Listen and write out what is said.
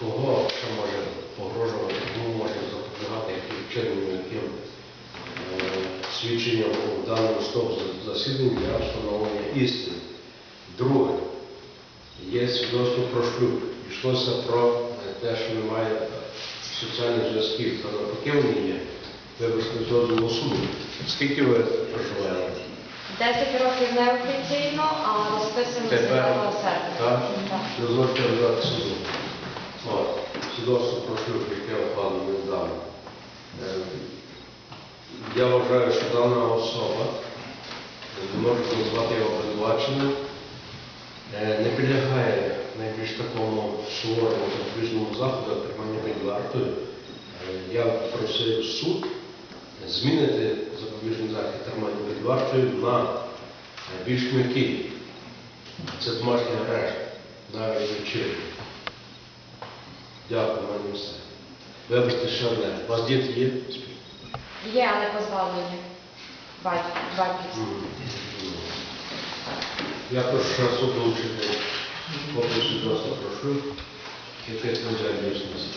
кого ще може погрожувати, кому може запобігати чином, яким е, свідченням у даному стоп засіданні для встановлення істини. Друге, є свідоцтво про шлюб. Йшлося про те, що немає соціальних зв'язків, та навпаки вони є. Вибачте з дозволу суду. Скільки ви проживаєте? 10 років неофіційно, а розписано з Тепер, 9 серпня. так? Так. Дозвольте розглядати суду. От, свідоцтво про шлюб, яке укладено недавно. Е, Я вважаю, що дана особа, не можу назвати його обвинуваченим, е, не підлягає найбільш такому суворому запобіжному заходу тримання під вартою. Е, Я просив суд змінити запобіжний захід тримання під вартою на е, більш м'який. Це домашній арешт, навіть вечірній. Дякую, в мене все. Вибачте, ще одне. У вас діти є? Є, але позбавлені батьків. батьківські. Я прошу ще суд долучити копію свідоцтва прошу, яке відповідає дійсності.